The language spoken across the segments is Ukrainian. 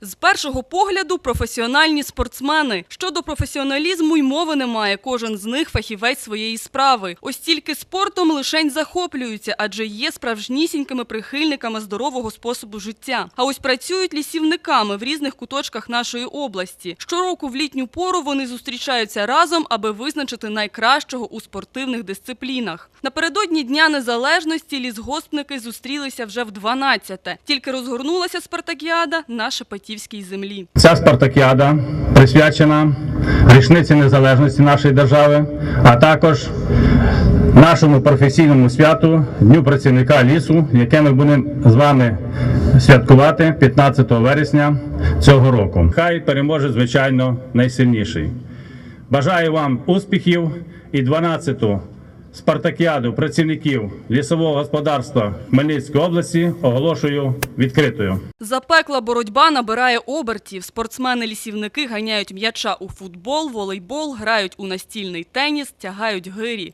З першого погляду професіональні спортсмени. Щодо професіоналізму й мови немає. Кожен з них фахівець своєї справи. Ось тільки спортом лишень захоплюються, адже є справжнісінькими прихильниками здорового способу життя. А ось працюють лісівниками в різних куточках нашої області. Щороку в літню пору вони зустрічаються разом, аби визначити найкращого у спортивних дисциплінах. Напередодні Дня Незалежності лісгоспники зустрілися вже в 12-те. Тільки розгорнулася спартакіада на Шепетівській землі. Ця спартакіада присвячена річниці незалежності нашої держави, а також нашому професійному святу Дню працівника лісу, яке ми будемо з вами святкувати 15 вересня цього року. Хай переможе, звичайно, найсильніший. Бажаю вам успіхів і 12-ту спартакіаду працівників лісового господарства Хмельницької області оголошую відкритою. Запекла боротьба набирає обертів. Спортсмени-лісівники ганяють м'яча у футбол, волейбол, грають у настільний теніс, тягають гирі.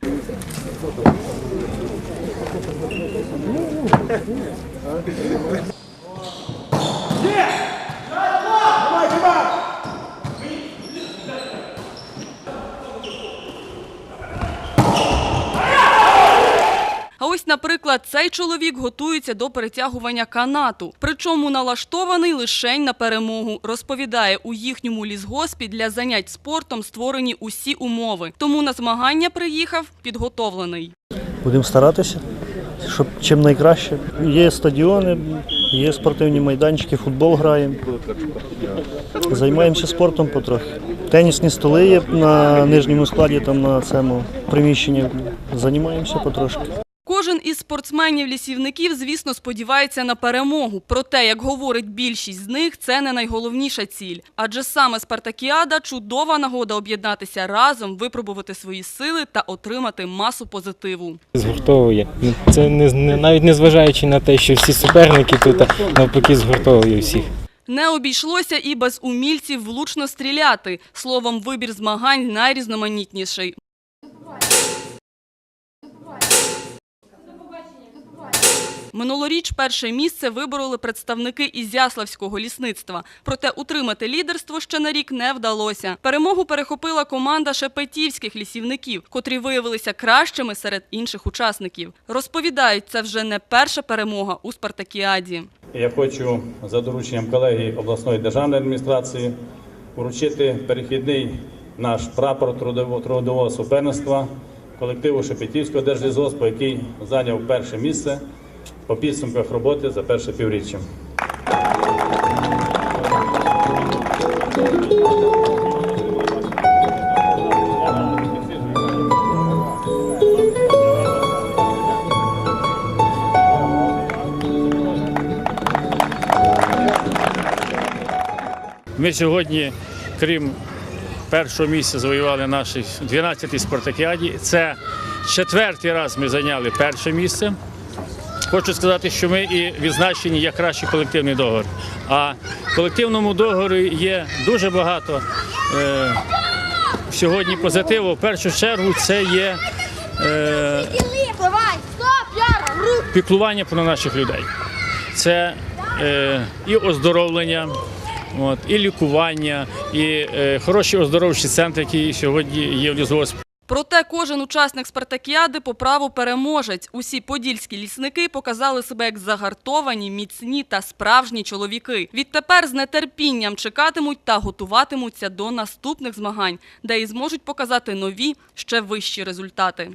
Наприклад, цей чоловік готується до перетягування канату. Причому налаштований лишень на перемогу. Розповідає, у їхньому лісгоспі для занять спортом створені усі умови. Тому на змагання приїхав підготовлений. Будемо старатися, щоб чим найкраще. Є стадіони, є спортивні майданчики, футбол граємо. Займаємося спортом потрохи. Тенісні столи є на нижньому складі, там на цьому приміщенні. Займаємося потрошки. Кожен із спортсменів-лісівників, звісно, сподівається на перемогу. Проте, як говорить більшість з них, це не найголовніша ціль. Адже саме спартакіада чудова нагода об'єднатися разом, випробувати свої сили та отримати масу позитиву. згуртовує. Це не навіть не зважаючи на те, що всі суперники тут навпаки згуртовує всіх. Не обійшлося і без умільців влучно стріляти. Словом, вибір змагань найрізноманітніший. Минулоріч перше місце вибороли представники Ізяславського лісництва. Проте утримати лідерство ще на рік не вдалося. Перемогу перехопила команда шепетівських лісівників, котрі виявилися кращими серед інших учасників. Розповідають, це вже не перша перемога у Спартакіаді. Я хочу за дорученням колеги обласної державної адміністрації вручити перехідний наш прапор трудово- трудового суперництва колективу Шепетівського держлізоспу, який зайняв перше місце по підсумках роботи за перше півріччя. Ми сьогодні, крім першого місця, завоювали нашій 12-й спартакіаді. Це четвертий раз ми зайняли перше місце. Хочу сказати, що ми і відзначені як кращий колективний договор. А в колективному договорі є дуже багато е, сьогодні позитиву. В першу чергу це є е, піклування про наших людей. Це е, і оздоровлення, і лікування, і хороші оздоровчі центри, які сьогодні є в лісгоспі. Проте кожен учасник спартакіади по праву переможець. Усі подільські лісники показали себе як загартовані, міцні та справжні чоловіки. Відтепер з нетерпінням чекатимуть та готуватимуться до наступних змагань, де і зможуть показати нові ще вищі результати.